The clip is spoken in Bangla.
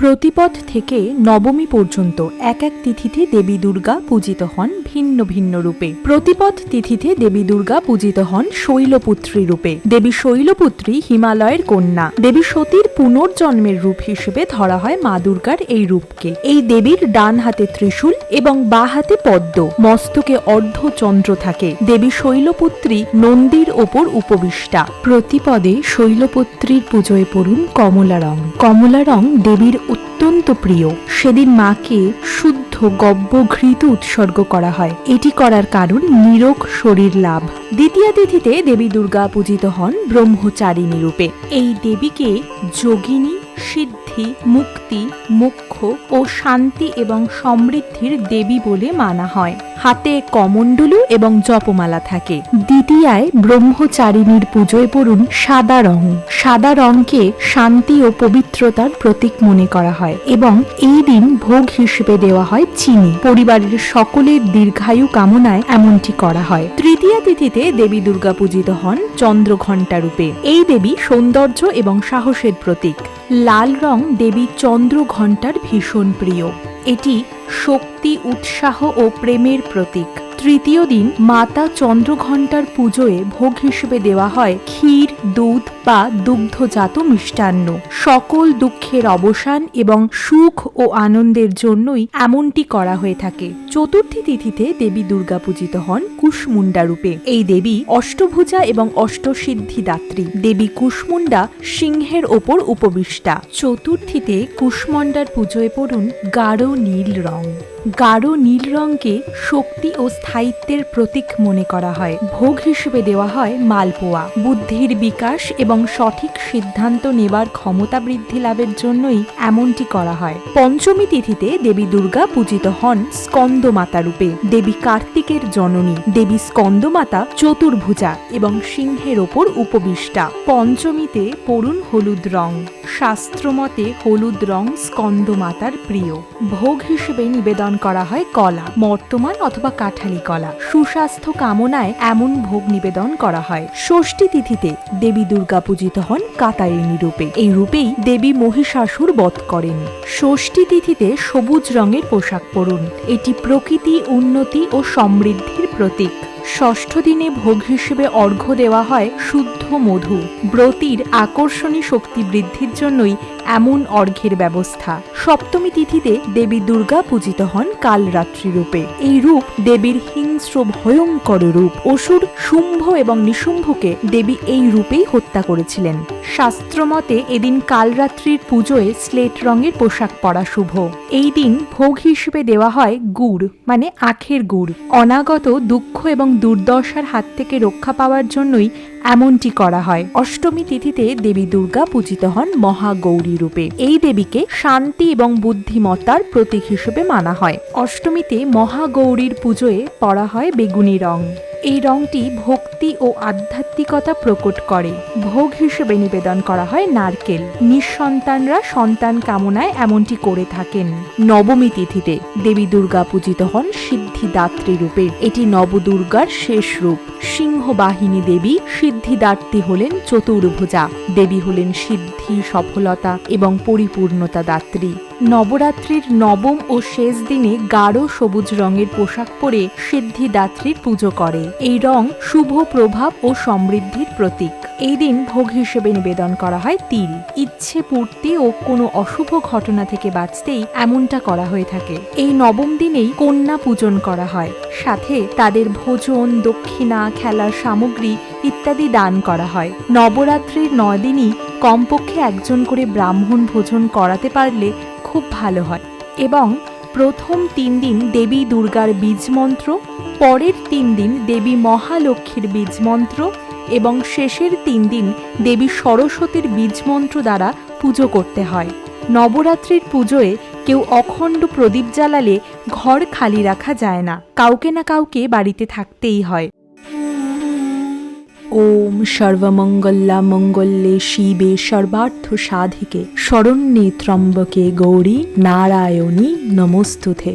প্রতিপদ থেকে নবমী পর্যন্ত এক এক তিথিতে দেবী দুর্গা পূজিত হন ভিন্ন ভিন্ন রূপে। প্রতিপদ তিথিতে দেবী দুর্গা পূজিত হন শৈলপুত্রী রূপে। দেবী শৈলপুত্রী হিমালয়ের কন্যা। দেবী সতীর পুনর্জন্মের রূপ হিসেবে ধরা হয় মা দুর্গার এই রূপকে। এই দেবীর ডান হাতে ত্রিশূল এবং বা হাতে পদ্ম। মস্তকে অর্ধচন্দ্র থাকে। দেবী শৈলপুত্রী নন্দীর ওপর উপবিষ্টা। প্রতিপদে শৈলপুত্রীর পুজোয় পড়ুন কমলা রং। কমলা রং দেবীর অত্যন্ত প্রিয়। সেদিন মাকে শুদ্ধ গব্য ঘৃত উৎসর্গ করা হয়। এটি করার কারণ নিরোগ শরীর লাভ। দ্বিতীয় তিথিতে দেবী দুর্গা পূজিত হন ব্রহ্মচারিণী রূপে। এই দেবীকে যোগিনী সিদ্ধি মুক্তি, মোক্ষ ও শান্তি এবং সমৃদ্ধির দেবী বলে মানা হয়। হাতে কমণ্ডলু এবং জপমালা থাকে। দ্বিতীয়ায় ব্রহ্মচারিণীর পুজোয় পড়ুন সাদা রং। সাদা রংকে শান্তি ও পবিত্রতার প্রতীক মনে করা হয় এবং এই দিন ভোগ হিসেবে দেওয়া হয় চিনি। পরিবারের সকলের দীর্ঘায়ু কামনায় এমনটি করা হয়। তৃতীয় তিথিতে দেবী দুর্গা পূজিত হন চন্দ্রঘণ্টা রূপে। এই দেবী সৌন্দর্য এবং সাহসের প্রতীক। লাল রং দেবী চন্দ্র ঘণ্টার ভীষণ প্রিয়। এটি শক্তি উৎসাহ ও প্রেমের প্রতীক। তৃতীয় দিন মাতা চন্দ্রঘণ্টার পুজোয় ভোগ হিসেবে দেওয়া হয় ক্ষীর, দুধ বা দুগ্ধজাত মিষ্টান্ন। সকল দুঃখের অবসান এবং সুখ ও আনন্দের জন্যই এমনটি করা হয়ে থাকে। চতুর্থী তিথিতে দেবী দুর্গা পূজিত হন কুশমুন্ডা রূপে। এই দেবী অষ্টভুজা এবং অষ্টসিদ্ধি দাত্রী। দেবী কুশমুন্ডা সিংহের ওপর উপবিষ্টা। চতুর্থীতে কুশমন্ডার পুজোয় পড়ুন গাঢ় নীল রং। গাঢ় নীল রঙকে শক্তি ও স্থায়িত্বের প্রতীক মনে করা হয়। ভোগ হিসেবে দেওয়া হয় মালপোয়া। বুদ্ধির বিকাশ এবং সঠিক সিদ্ধান্ত নেবার ক্ষমতা বৃদ্ধি লাভের জন্যই এমনটি করা হয়। পঞ্চমী তিথিতে দেবী দুর্গা পূজিত হন স্কন্দমাতা রূপে। দেবী কার্তিকের জননী। দেবী স্কন্দমাতা চতুর্ভুজা এবং সিংহের ওপর উপবিষ্টা। পঞ্চমীতে পড়ুন হলুদ রং। শাস্ত্রমতে হলুদ রং স্কন্দমাতার প্রিয়। ভোগ হিসেবে নিবেদন করা হয় কলা বর্তমান অথবা কাঠালি কলা। সুস্বাস্থ্য কামনায় এমন ভোগ নিবেদন করা হয়। ষষ্ঠী তিথিতে দেবী দুর্গা পূজিত হন কাতারিণী রূপে। এই রূপেই দেবী মহিষাসুর বধ করেন। ষষ্ঠী তিথিতে সবুজ রঙের পোশাক পরুন। এটি প্রকৃতি, উন্নতি ও সমৃদ্ধির প্রতীক। ষষ্ঠ দিনে ভোগ হিসেবে অর্ঘ্য দেওয়া হয় শুদ্ধ মধু। ব্রতির আকর্ষণী শক্তি বৃদ্ধির জন্যই এমন অর্ঘ্যের ব্যবস্থা। সপ্তমী তিথিতে দেবী দুর্গা পূজিত হন কালরাত্রি রূপে। এই রূপ দেবীর হিংস্র ভয়ঙ্কর রূপ। অসুর, শুম্ভ এবং নিশুম্ভকে দেবী এই রূপেই হত্যা করেছিলেন। শাস্ত্রমতে এদিন কালরাত্রির পুজোয় স্লেট রঙের পোশাক পরা শুভ। এই দিন ভোগ হিসেবে দেওয়া হয় গুড় মানে আখের গুড়। অনাগত দুঃখ এবং দুর্দশার হাত থেকে রক্ষা পাওয়ার জন্যই এমনটি করা হয়। অষ্টমী তিথিতে দেবী দুর্গা পূজিত হন মহাগৌরী রূপে। এই দেবীকে শান্তি এবং বুদ্ধিমত্তার প্রতীক হিসেবে মানা হয়। অষ্টমীতে মহাগৌরীর পুজোয় পড়া হয় বেগুনি রং। এই রংটি ভক্তি ও আধ্যাত্মিকতা প্রকট করে। ভোগ হিসেবে নিবেদন করা হয় নারকেল। নিঃসন্তানরা সন্তান কামনায় এমনটি করে থাকেন। নবমী তিথিতে দেবী দুর্গা পূজিত হন সিদ্ধিদাত্রী রূপে। এটি নবদুর্গার শেষ রূপ। সিংহবাহিনী দেবী সিদ্ধিদাত্রী হলেন চতুর্ভুজা। দেবী হলেন সিদ্ধি, সফলতা এবং পরিপূর্ণতা দাত্রী। নবরাত্রির নবম ও শেষ দিনে গাঢ় সবুজ রঙের পোশাক পরে সিদ্ধিদাত্রীর পুজো করে। এই রং শুভ প্রভাব ও সমৃদ্ধির প্রতীক। এই দিন ভোগ হিসেবে নিবেদন করা হয় তিল। ইচ্ছে পূর্তি ও কোনো অশুভ ঘটনা থেকে বাঁচতেই এমনটা করা হয়ে থাকে। এই নবম দিনেই কন্যা পূজন করা হয়। সাথে তাদের ভোজন, দক্ষিণা, খেলার সামগ্রী ইত্যাদি দান করা হয়। নবরাত্রির নয় দিনই কমপক্ষে একজন করে ব্রাহ্মণ ভোজন করাতে পারলে খুব ভালো হয়। এবং প্রথম তিন দিন দেবী দুর্গার বীজ মন্ত্র, পরের তিন দিন দেবী মহালক্ষ্মীর বীজ মন্ত্র এবং শেষের তিন দিন দেবী সরস্বতীর বীজ মন্ত্র দ্বারা পুজো করতে হয়। নবরাত্রির পুজোয় কেউ অখণ্ড প্রদীপ জ্বালালে ঘর খালি রাখা যায় না। কাউকে না কাউকে বাড়িতে থাকতেই হয়। ওম সর্বমঙ্গল্যা মঙ্গল্যে শিবে সর্বার্থ সাধিকে শরণ্যে ত্রম্বকে গৌরী নারায়ণী নমস্তুতে।